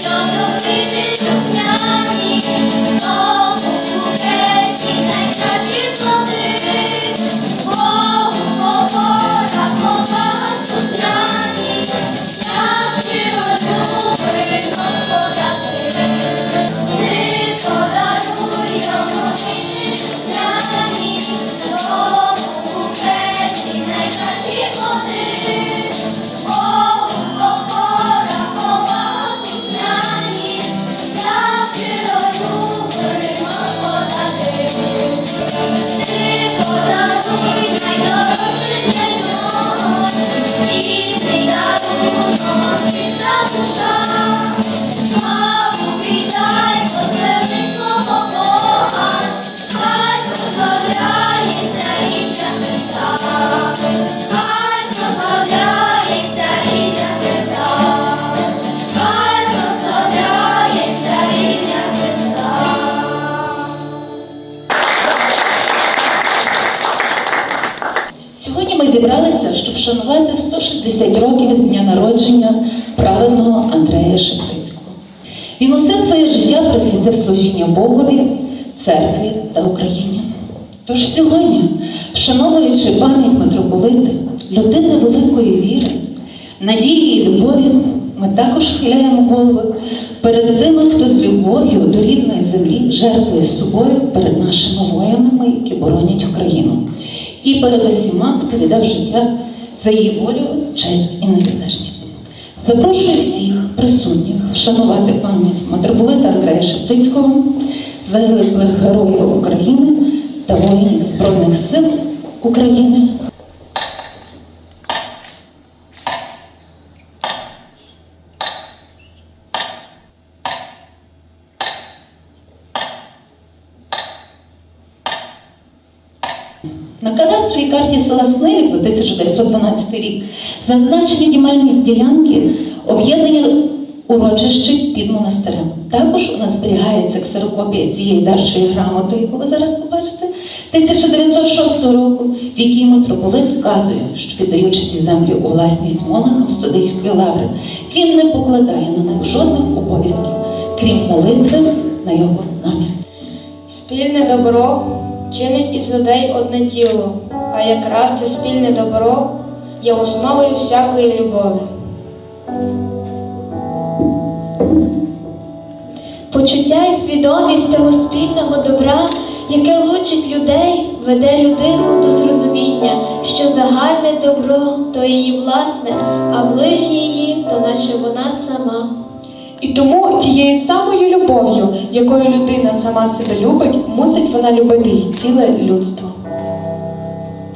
Сьогодні Богові, церкві та Україні. Тож сьогодні, вшановуючи пам'ять митрополита, людини великої віри, надії і любові, ми також схиляємо голови перед тими, хто з любов'ю до рідної землі жертвує собою перед нашими воїнами, які боронять Україну, і перед усіма, хто віддав життя за її волю, честь і незалежність. Запрошую всіх присутніх вшанувати пам'ять митрополита Андрея Шептицького, загиблих героїв України та воїнів Збройних сил України. 1912 рік зазначені дімельні ділянки об'єднані урочище під монастирем. Також у нас зберігається ксерокопія цієї дарчої грамоти, яку ви зараз побачите, 1906 року, в якій митрополит вказує, що віддаючи ці землі у власність монахам студейської лаври, він не покладає на них жодних обов'язків, крім молитви на його намір. Спільне добро чинить із людей одне тіло, а якраз це спільне добро є основою всякої любові. Почуття і свідомість цього спільного добра, яке лучить людей, веде людину до зрозуміння, що загальне добро то її власне, а ближнє її то наче вона сама. І тому тією самою любов'ю, якою людина сама себе любить, мусить вона любити й ціле людство.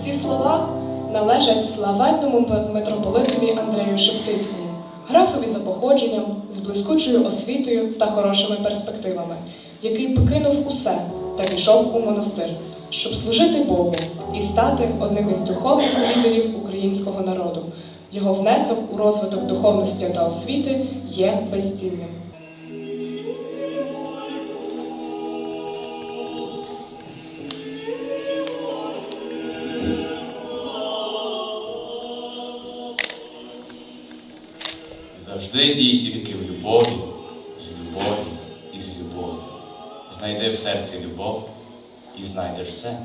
Ці слова належать славетному митрополитові Андрею Шептицькому, графові за походженням, з блискучою освітою та хорошими перспективами, який покинув усе та пішов у монастир, щоб служити Богу і стати одним із духовних лідерів українського народу. Його внесок у розвиток духовності та освіти є безцінним. Завжди дій тільки в любові, з любові і з любові. Знайди в серці любов і знайдеш все.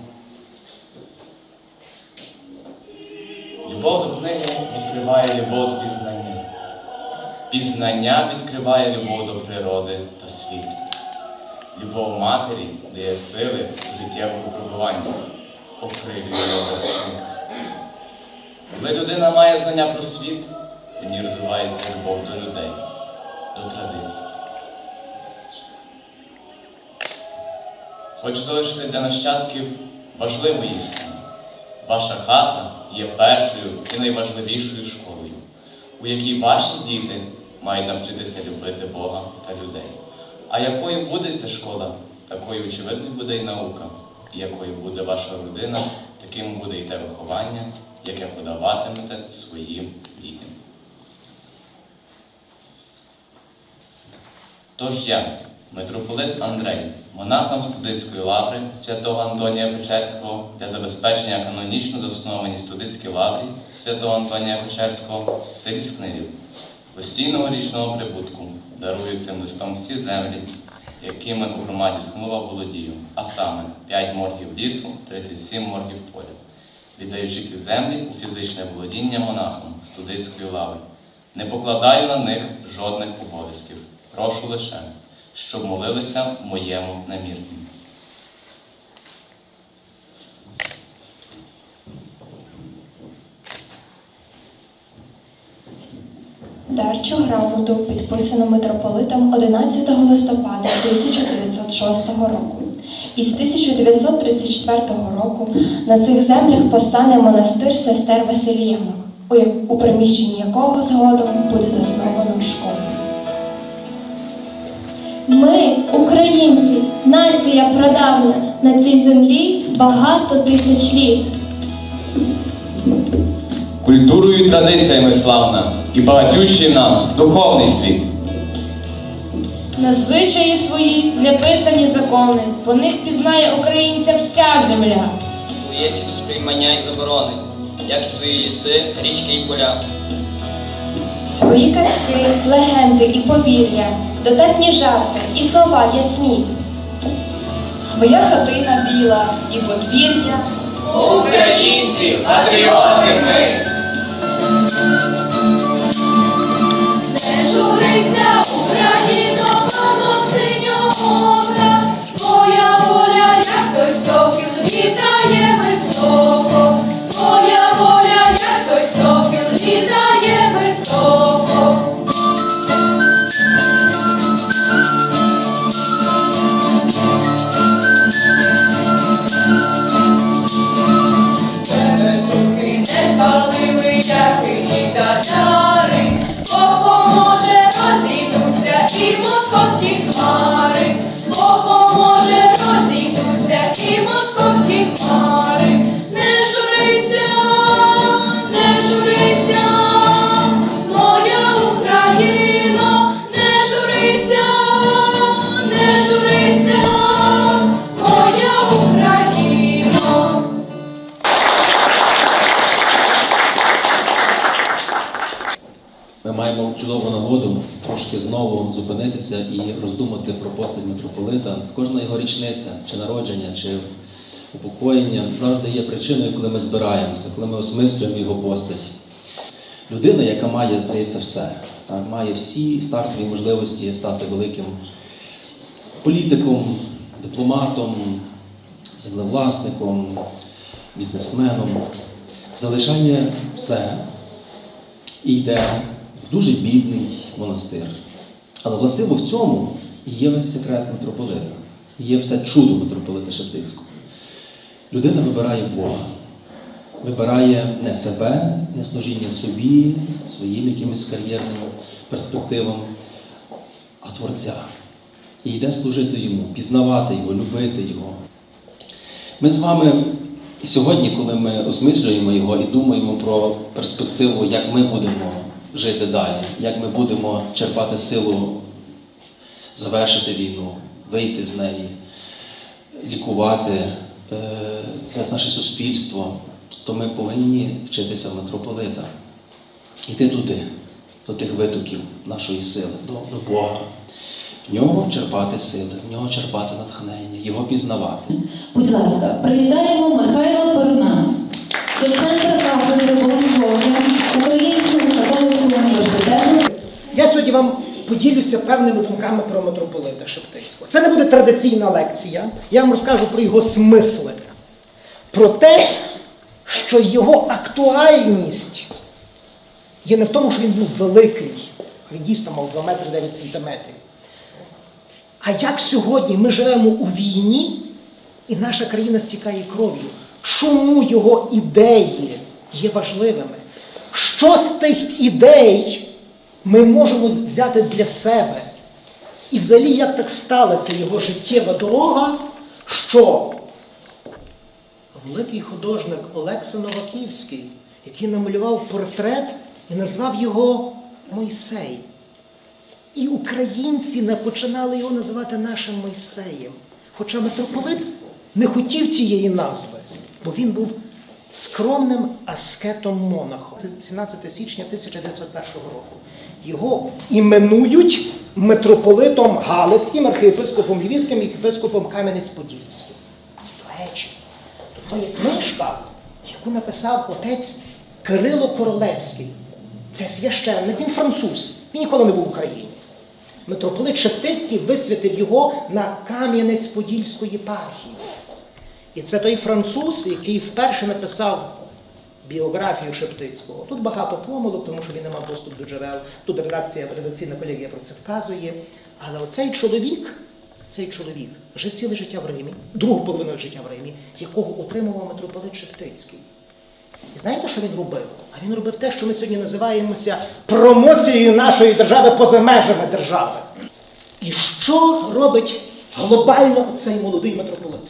Любов до книги відкриває любов до пізнання. Пізнання відкриває любов до природи та світу. Любов матері дає сили у життєвих випробуваннях, окрилює його вчинках. Коли людина має знання про світ, в ній розвивається любов до людей, до традицій. Хочу залишити для нащадків важливу істину. Ваша хата є першою і найважливішою школою, у якій ваші діти мають навчитися любити Бога та людей. А якою буде ця школа, такою очевидною буде і наука, і якою буде ваша родина, таким буде і те виховання, яке подаватимете своїм дітям. Тож я, митрополит Андрей, монахом студицької лаври святого Антонія Печерського для забезпечення канонічно заснованій студицькій лаврі святого Антонія Печерського в селі Скнирів, постійного річного прибутку дарую цим листом всі землі, якими у громаді Смолова володію, а саме 5 моргів лісу, 37 моргів поля, віддаючи ці землі у фізичне володіння монахам студентської лави. Не покладаю на них жодних обов'язків. Прошу лише, щоб молилися моєму намірні. Дарчу грамоту підписано митрополитом 11 листопада 1906 року. Із 1934 року на цих землях постане монастир сестер Василіянок, у приміщенні якого згодом буде засновано школу. Ми, українці, нація прадавня, на цій землі багато тисяч літ. Культурою і традиціями славна і багатющий в нас духовний світ. На звичаї свої неписані закони, по них пізнає українця вся земля. Своє світосприймання і заборони, як і свої ліси, річки і поля. Свої казки, легенди і повір'я, дотепні жарти і слова ясні. Своя хатина біла і подвір'я. Українці, патріоти ми! Зупинитися і роздумати про постать митрополита. Кожна його річниця, чи народження, чи упокоєння завжди є причиною, коли ми збираємося, коли ми осмислюємо його постать. Людина, яка має, здається, все, так, має всі стартові можливості стати великим політиком, дипломатом, землевласником, бізнесменом, залишає все і йде в дуже бідний монастир. Але властиво в цьому є весь секрет митрополита, є все чудо митрополита Шептицького. Людина вибирає Бога, вибирає не себе, не служіння собі, своїм якимось кар'єрним перспективам, а Творця. І йде служити йому, пізнавати його, любити його. Ми з вами сьогодні, коли ми осмислюємо його і думаємо про перспективу, як ми будемо жити далі, як ми будемо черпати силу завершити війну, вийти з неї, лікувати е, це наше суспільство, то ми повинні вчитися в митрополита, йти туди, до тих витоків нашої сили, до, до Бога. В нього черпати сили, в нього черпати натхнення, його пізнавати. Будь ласка, привітаємо Михайла Перуна, доцента кафедри Українського Я сьогодні вам поділюся певними думками про митрополита Шептицького. Це не буде традиційна лекція. Я вам розкажу про його смислення, про те, що його актуальність є не в тому, що він був великий, він дійсно мав 2 метри 9 сантиметрів. А як сьогодні ми живемо у війні, і наша країна стікає кров'ю? Чому його ідеї є важливими? Що з тих ідей ми можемо взяти для себе? І взагалі, як так сталася його життєва дорога, що великий художник Олекса Новаківський, який намалював портрет і назвав його Мойсей. І українці починали його називати нашим Мойсеєм. Хоча митрополит не хотів цієї назви, бо він був скромним аскетом монахом. 17 січня 1901 року. Його іменують митрополитом Галицьким, архієпископом Львівським і єпископом Кам'янець-Подільським. До речі, то є книжка, яку написав отець Кирило Королевський. Це священник, він француз, він ніколи не був в Україні. Митрополит Шептицький висвятив його на Кам'янець-Подільської єпархії. І це той француз, який вперше написав біографію Шептицького. Тут багато помилок, тому що він не мав доступ до джерел. Тут редакція, редакційна колегія про це вказує. Але оцей чоловік, цей чоловік жив ціле життя в Римі, другу половину життя в Римі, якого отримував митрополит Шептицький. І знаєте, що він робив? А він робив те, що ми сьогодні називаємося промоцією нашої держави поза межами держави. І що робить глобально цей молодий митрополит?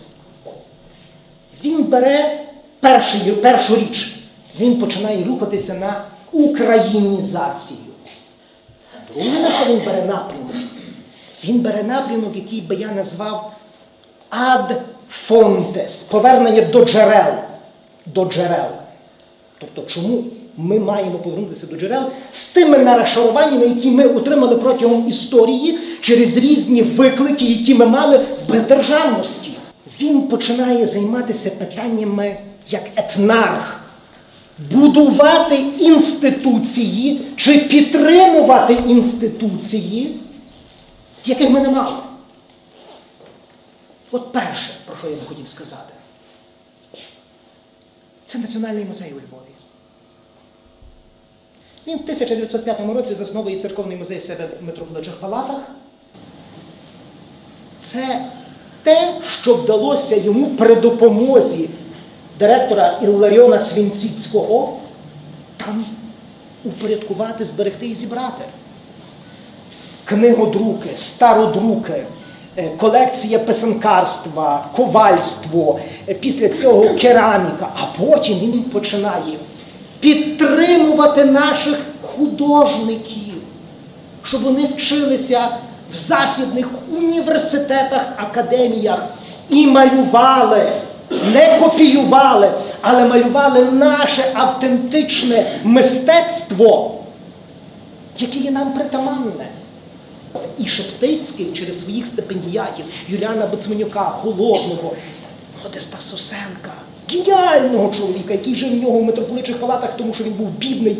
Він бере перший, першу річ, він починає рухатися на українізацію. Друге, на що він бере напрямок? Він бере напрямок, який би я назвав ad fontes, повернення до джерел. До джерел. Тобто, чому ми маємо повернутися до джерел з тими нарашаруваннями, які ми отримали протягом історії через різні виклики, які ми мали в бездержавності. Він починає займатися питаннями як етнарх, будувати інституції чи підтримувати інституції, яких ми не мали. От перше, про що я би хотів сказати. Це Національний музей у Львові. Він в 1905 році засновує церковний музей в себе в митрополичих палатах. Це те, що вдалося йому при допомозі директора Ілларіона Свінціцького там упорядкувати, зберегти і зібрати. Книгодруки, стародруки, е, колекція писанкарства, ковальство, е, після цього кераміка, а потім він починає підтримувати наших художників, щоб вони вчилися в західних університетах, академіях і малювали, не копіювали, але малювали наше автентичне мистецтво, яке є нам притаманне. І Шептицький через своїх стипендіатів Юліана Боцманюка, Холодного, Модеста Сосенка, геніального чоловіка, який жив в нього в митрополичих палатах, тому що він був бідний.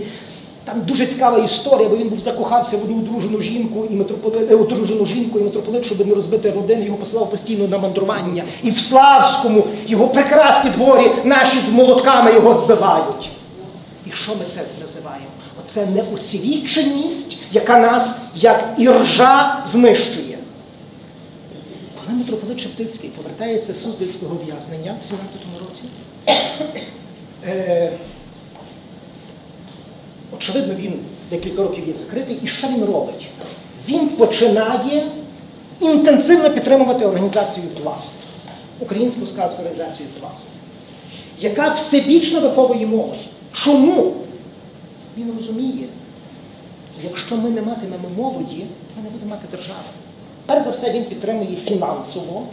Там дуже цікава історія, бо він був закохався в одружену жінку і митрополит, е, одружену жінку, і митрополит, щоб не розбити родину, його посилав постійно на мандрування. І в Славському його прекрасні дворі наші з молотками його збивають. І що ми це називаємо? Оце неосвіченість, яка нас, як іржа, знищує. Коли митрополит Шептицький повертається з Суздальського в'язнення в 17-му році, е, очевидно, він декілька років є закритий, і що він робить? Він починає інтенсивно підтримувати організацію Пласт, українську скаутську організацію Пласт, яка всебічно виховує молодь. Чому? Він розуміє, якщо ми не матимемо молоді, ми не будемо мати держави. Перш за все, він підтримує фінансово.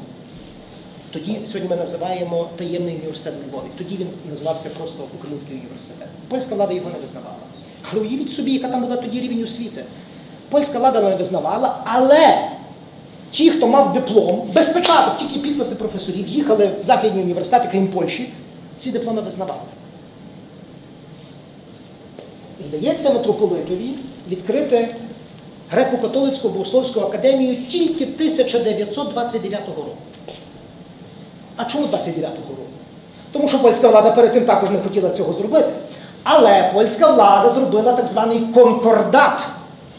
Тоді сьогодні ми називаємо таємний університет у Львові. Тоді він називався просто Український університет. Польська влада його не визнавала. Але уявіть собі, яка там була тоді рівень освіти. Польська влада не визнавала, але ті, хто мав диплом, без печаток, тільки підписи професорів, їхали в західні університети, крім Польщі, ці дипломи визнавали. І вдається митрополитові відкрити греко-католицьку богословську академію тільки 1929 року. А чому 29-го року? Тому що польська влада перед тим також не хотіла цього зробити. Але польська влада зробила так званий конкордат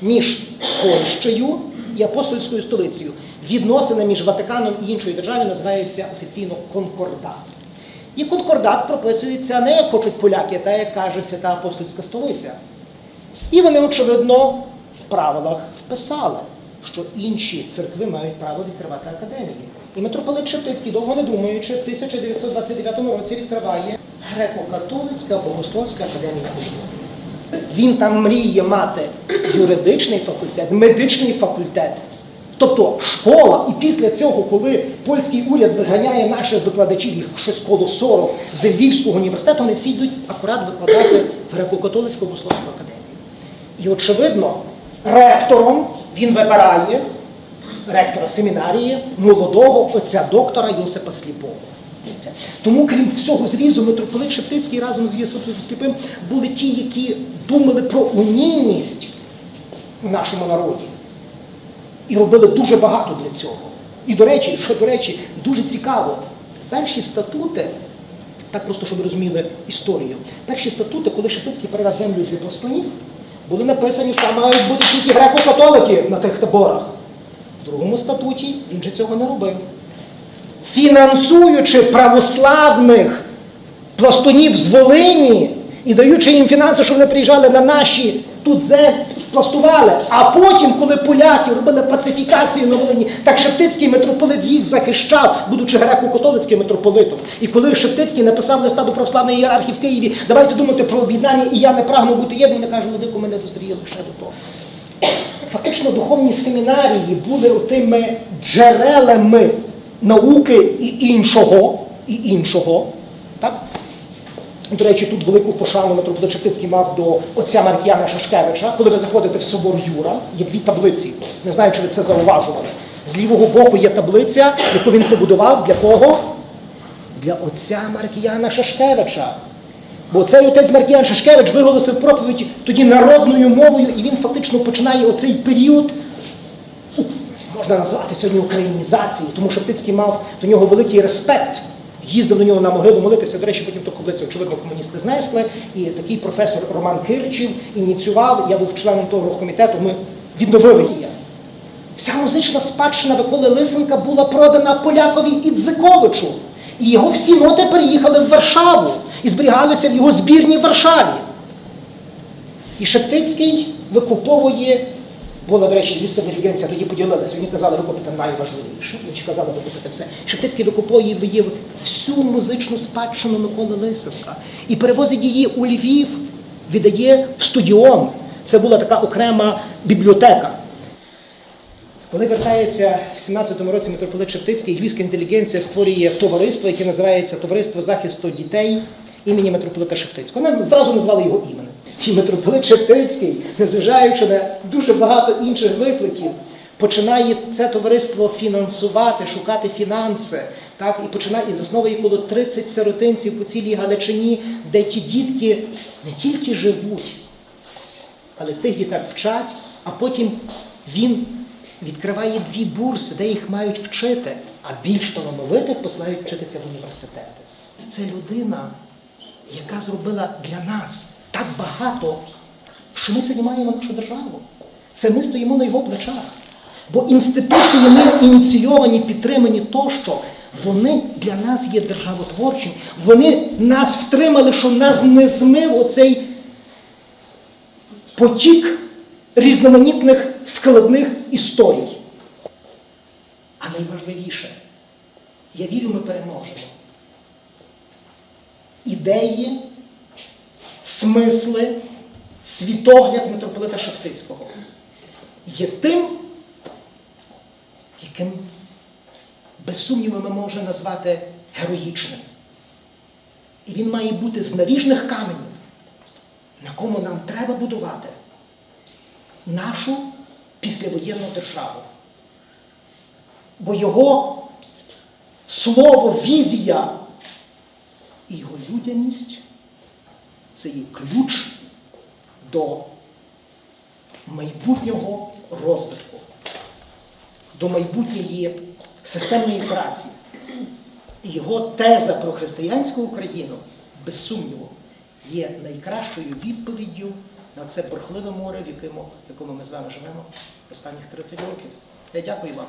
між Польщею і апостольською столицею. Відносини між Ватиканом і іншою державою називаються офіційно конкордат. І конкордат прописується не як хочуть поляки, та як каже свята апостольська столиця. І вони, очевидно, в правилах вписали, що інші церкви мають право відкривати академії. І митрополит Шептицький, довго не думаючи, в 1929 році відкриває Греко-католицька богословська академія у Він там мріє мати юридичний факультет, медичний факультет. Тобто школа, і після цього, коли польський уряд виганяє наших викладачів, їх щось коло 40 з Львівського університету, вони всі йдуть акурат викладати в Греко-католицьку богословську академію. І очевидно, ректором він вибирає ректора семінарії молодого отця доктора Йосипа Сліпого. Тому, крім всього зрізу, митрополит Шептицький разом з Йосипом Сліпим були ті, які думали про унійність в нашому народі. І робили дуже багато для цього. І до речі, що до речі, дуже цікаво, перші статути, так просто, щоб ви розуміли історію, перші статути, коли Шептицький передав землю для пластунів, були написані, що там мають бути тільки греко-католики на тих таборах. В другому статуті він же цього не робив. Фінансуючи православних пластунів з Волині і даючи їм фінанси, щоб вони приїжджали на наші тут землі, пластували. А потім, коли поляки робили пацифікацію на Волині, так Шептицький митрополит їх захищав, будучи греко-католицьким митрополитом. І коли Шептицький написав листа до православної ієрархії в Києві, давайте думати про об'єднання, і я не прагну бути єдним, він каже, Владико, мене дозріли ще до того. Фактично духовні семінарії були тими джерелами науки і іншого, і іншого. Так? До речі, тут велику пошану митрополит Шептицький мав до отця Маркіяна Шашкевича. Коли ви заходите в собор Юра, є дві таблиці. Не знаю, чи ви це зауважували. З лівого боку є таблиця, яку він побудував для кого? Для отця Маркіяна Шашкевича. Бо цей отець Маркіян Шашкевич виголосив проповідь тоді народною мовою, і він фактично починає оцей період, можна назвати сьогодні українізації, тому що Птицький мав до нього великий респект. Їздив до нього на могилу молитися. До речі, потім ту каплицю, очевидно, комуністи знесли. І такий професор Роман Киричів ініціював. Я був членом того комітету. Ми відновили її. Вся музична спадщина Миколи Лисенка була продана полякові Ідзиковичу. І його всі ноти переїхали в Варшаву і зберігалися в його збірні в Варшаві. І Шептицький викуповує, була, до речі, львівська інтелігенція тоді поділилася. Вони казали, викупити найважливіше, інші казали викупити все. Шептицький викуповує всю музичну спадщину Миколи Лисенка і перевозить її у Львів, віддає в студіон. Це була така окрема бібліотека. Коли вертається в 17-му році митрополит Шептицький, львівська інтелігенція створює товариство, яке називається Товариство захисту дітей імені митрополита Шептицького. Вони зразу назвали його іменем. І митрополит Шептицький, незважаючи на дуже багато інших викликів, починає це товариство фінансувати, шукати фінанси. Так, і починає і засновує коло 30 сиротинців по цілій Галичині, де ті дітки не тільки живуть, але тих дітей вчать, а потім він відкриває дві бурси, де їх мають вчити, а більш талановитих посилають вчитися в університети. Це людина, яка зробила для нас так багато, що ми сьогодні маємо нашу державу. Це ми стоїмо на його плечах. Бо інституції ми ініційовані, підтримані тощо, вони для нас є державотворчі. Вони нас втримали, що нас не змив оцей потік різноманітних складних історій. А найважливіше, я вірю, ми переможемо. Ідеї, смисли, світогляд митрополита Шептицького є тим, яким, без сумніву, ми можемо назвати героїчним. І він має бути з наріжних каменів, на кому нам треба будувати нашу післявоєнну державу. Бо його слово, візія і його людяність це є ключ до майбутнього розвитку, до майбутньої системної праці. І його теза про християнську Україну, без сумніву, є найкращою відповіддю на це бурхливе море, в якому, в якому ми з вами живемо останніх 30 років. Я дякую вам.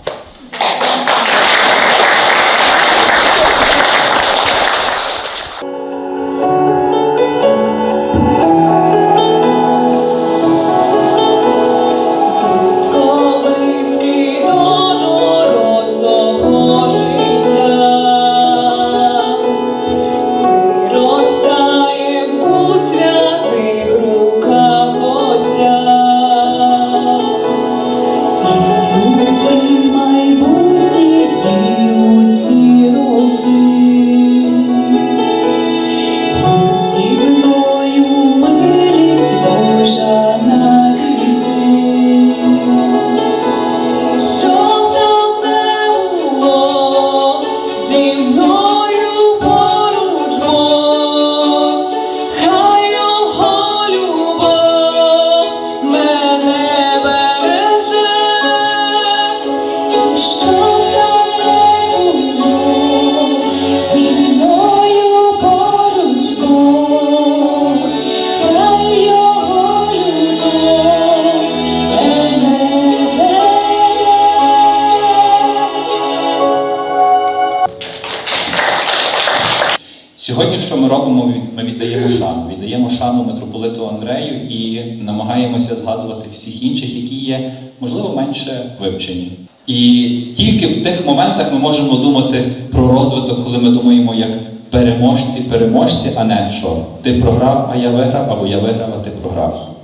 Є, можливо, менше вивчені. І тільки в тих моментах ми можемо думати про розвиток, коли ми думаємо як переможці, переможці, а не що ти програв, а я виграв, або я виграв, а ти програв.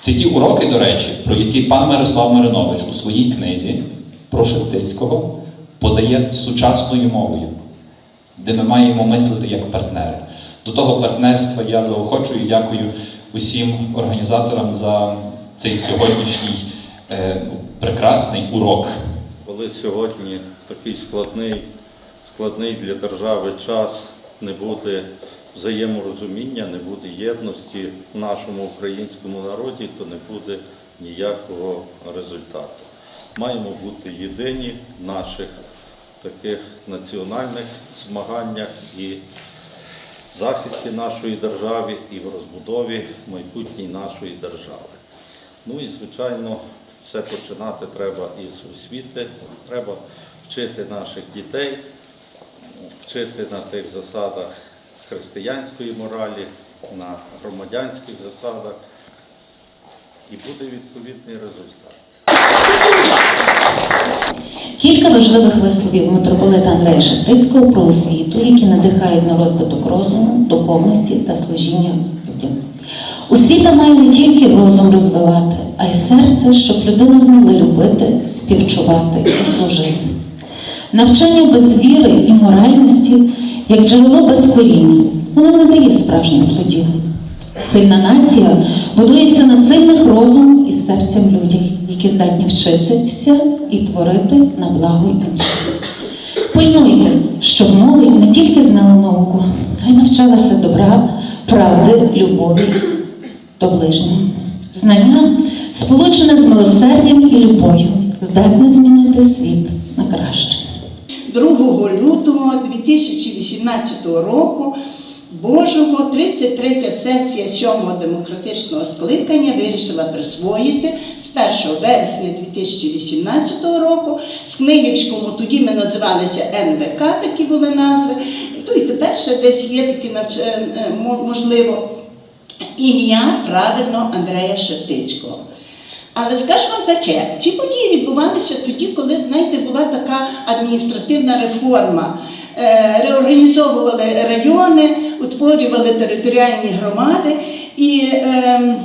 Це ті уроки, до речі, про які пан Мирослав Маринович у своїй книзі про Шептицького подає сучасною мовою, де ми маємо мислити як партнери. До того партнерства я заохочую дякую усім організаторам за цей сьогоднішній прекрасний урок. Коли сьогодні такий складний, складний для держави час, не буде взаєморозуміння, не буде єдності в нашому українському народі, то не буде ніякого результату. Маємо бути єдині в наших таких національних змаганнях і в захисті нашої держави, і в розбудові майбутньої нашої держави. Ну і звичайно, все починати треба із освіти, треба вчити наших дітей, вчити на тих засадах християнської моралі, на громадянських засадах, і буде відповідний результат. Кілька важливих висловів митрополита Андрея Шептицького про освіту, які надихають на розвиток розуму, духовності та служіння. Освіта має не тільки розум розвивати, а й серце, щоб людина вміла любити, співчувати і служити. Навчання без віри і моральності, як джерело без коріння, воно не дає справжніх плодів. Сильна нація будується на сильних розумом і серцем людей, які здатні вчитися і творити на благо інших. Пильнуйте, щоб молодь не тільки знала науку, а й навчалася добра, правди, любові до ближнього. Знання, сполучене з милосердям і любов'ю, здатне змінити світ на краще. 2 лютого 2018 року Божого 33 сесія 7-го демократичного скликання вирішила присвоїти з 1 вересня 2018 року Смилівському, тоді ми називалися НВК, такі були назви, то і тепер ще десь є такі е, можливо ім'я правильно Андрея Шептицького. Але скажу вам таке, ці події відбувалися тоді, коли, знаєте, була така адміністративна реформа. Е, Реорганізовували райони, утворювали територіальні громади, і е,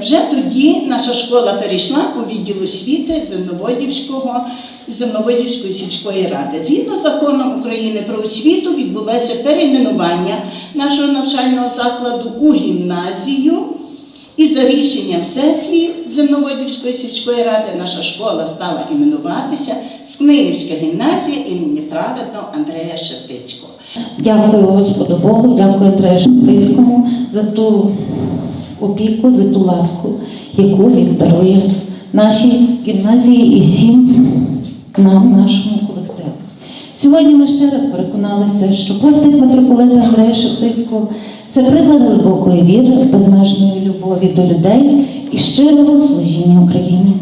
вже тоді наша школа перейшла у відділ освіти Земноводівського, Земноводівської сільської ради. Згідно з законом України про освіту відбулося перейменування нашого навчального закладу у гімназію. І за рішенням сесії Земноводівської сільської ради наша школа стала іменуватися Скнилівська гімназія імені праведного Андрея Шептицького. Дякую Господу Богу, дякую Андрею Шептицькому за ту опіку, за ту ласку, яку він дарує нашій гімназії і всім нам, нашому колективу. Сьогодні ми ще раз переконалися, що постать митрополита Андрея Шептицького це приклад глибокої віри, безмежної любові до людей і щирого служіння Україні.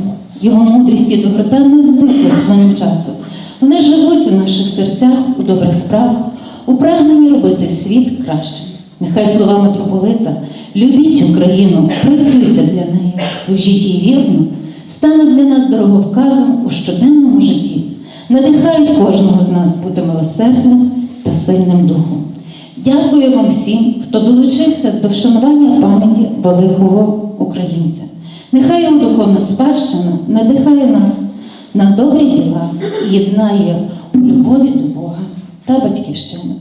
Його мудрість і доброта не зникли з плином часу. Вони живуть у наших серцях у добрих справах, у прагненні робити світ кращим. Нехай слова митрополита любіть Україну, працюйте для неї, служіть їй вірно, стануть для нас дороговказом у щоденному житті, надихають кожного з нас бути милосердним та сильним духом. Дякую вам всім, хто долучився до вшанування пам'яті великого українця. Нехай його духовна спадщина надихає нас на добрі діла і єднає у любові до Бога та батьківщини.